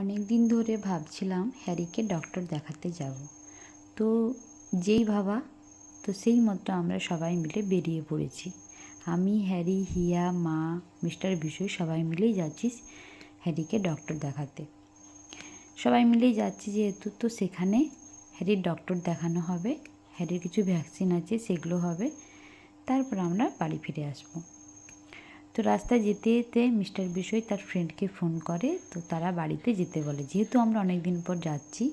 অনেক দিন ধরে ভাবছিলাম হ্যারিকে ডক্টর দেখাতে যাব। তো যেই ভাবা, তো সেই মতো আমরা সবাই মিলে বেরিয়ে পড়েছি। আমি, হ্যারি, হিয়া, মা, মিস্টার বিশই সবাই মিলেই যাচ্ছি হ্যারিকে ডক্টর দেখাতে। সবাই মিলেই যাচ্ছি যেহেতু, তো সেখানে হ্যারির ডক্টর দেখানো হবে, হ্যারির কিছু ভ্যাকসিন আছে সেগুলো হবে। তারপর আমরা বাড়ি ফিরে আসব। তো রাস্তায় যেতে যেতে মিস্টার বিষয় তার ফ্রেন্ডকে ফোন করে, তো তারা বাড়িতে যেতে বলে। যেহেতু আমরা অনেক দিন পর যাচ্ছি,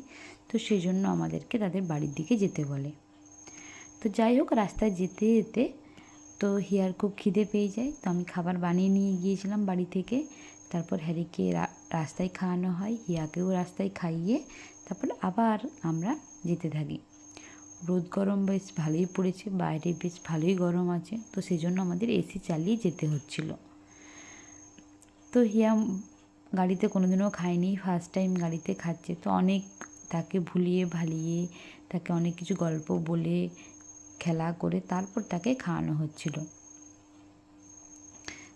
তো সেই জন্য আমাদেরকে তাদের বাড়ির দিকে যেতে বলে। তো যাই হোক, রাস্তায় যেতে যেতে তো হিয়ার খুব খিদে পেয়ে যায়, তো আমি খাবার বানিয়ে নিয়ে গিয়েছিলাম বাড়ি থেকে। তারপর হ্যারিকে রাস্তায় খাওয়ানো হয়, হিয়াকেও রাস্তায় খাইয়ে, তারপর আবার আমরা যেতে থাকি। রোদ গরম বেশ ভালোই পড়েছে, বাইরে বেশ ভালোই গরম আছে, তো সেই জন্য আমাদের এসি চালিয়ে যেতে হচ্ছিল। তো হিয়া গাড়িতে কোনোদিনও খায়নি ফার্স্ট টাইম গাড়িতে খাচ্ছে, তো অনেক তাকে ভুলিয়ে ভালিয়ে, তাকে অনেক কিছু গল্প বলে, খেলা করে তারপর তাকে খাওয়ানো হচ্ছিল।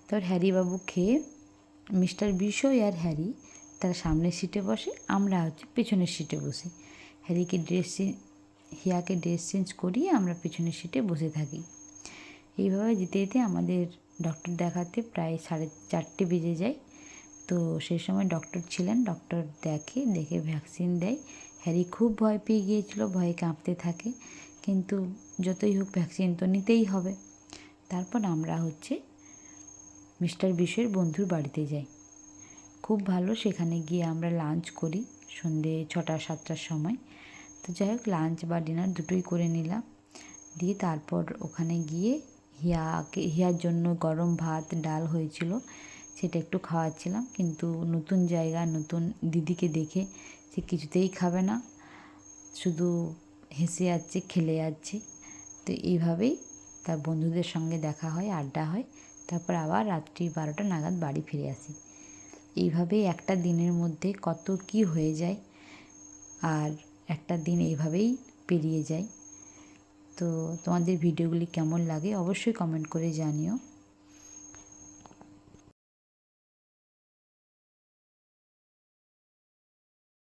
তারপর হ্যারিবাবু খেয়ে মিস্টার বিশয় আর হ্যারি তারা সামনের সিটে বসে, আমরা হচ্ছে পেছনের সিটে বসি। হ্যারিকে ড্রেস হিয়াকে ড্রেস চেঞ্জ করিয়ে আমরা পিছনের সিটে বসে থাকি। এইভাবে যেতে যেতে আমাদের ডক্টর দেখাতে প্রায় সাড়ে চারটে বেজে যায়। তো সেই সময় ডক্টর ছিলেন ডক্টর দেখে দেখে ভ্যাকসিন দেয়। হ্যারি খুব ভয় পেয়ে গিয়েছিল, ভয়ে কাঁপতে থাকে। কিন্তু যতই হোক ভ্যাকসিন তো নিতেই হবে। তারপর আমরা হচ্ছে মিস্টার বিশ্বের বন্ধুর বাড়িতে যাই। খুব ভালো, সেখানে গিয়ে আমরা লাঞ্চ করি সন্ধে ছটা, সাতটার সময়। তো যাই হোক লাঞ্চ বা ডিনার দুটোই করে নিলাম। দিয়ে তারপর ওখানে গিয়ে হিয়াকে, হিয়ার জন্য গরম ভাত, ডাল হয়েছিল, সেটা একটু খাওয়াচ্ছিলাম। কিন্তু নতুন জায়গা, নতুন দিদিকে দেখে সে কিছুতেই খাবে না। শুধু হেসে যাচ্ছে, খেলে যাচ্ছে। তো এইভাবেই তার বন্ধুদের সঙ্গে দেখা হয়, আড্ডা হয়। তারপর আবার রাত্রি বারোটা নাগাদ বাড়ি ফিরে আসি। এইভাবেই একটা দিনের মধ্যে কত কি হয়ে যায়। আর একটা দিন এইভাবেই পেরিয়ে যায়। তো তোমাদের ভিডিওগুলি কেমন লাগে অবশ্যই কমেন্ট করে জানিও।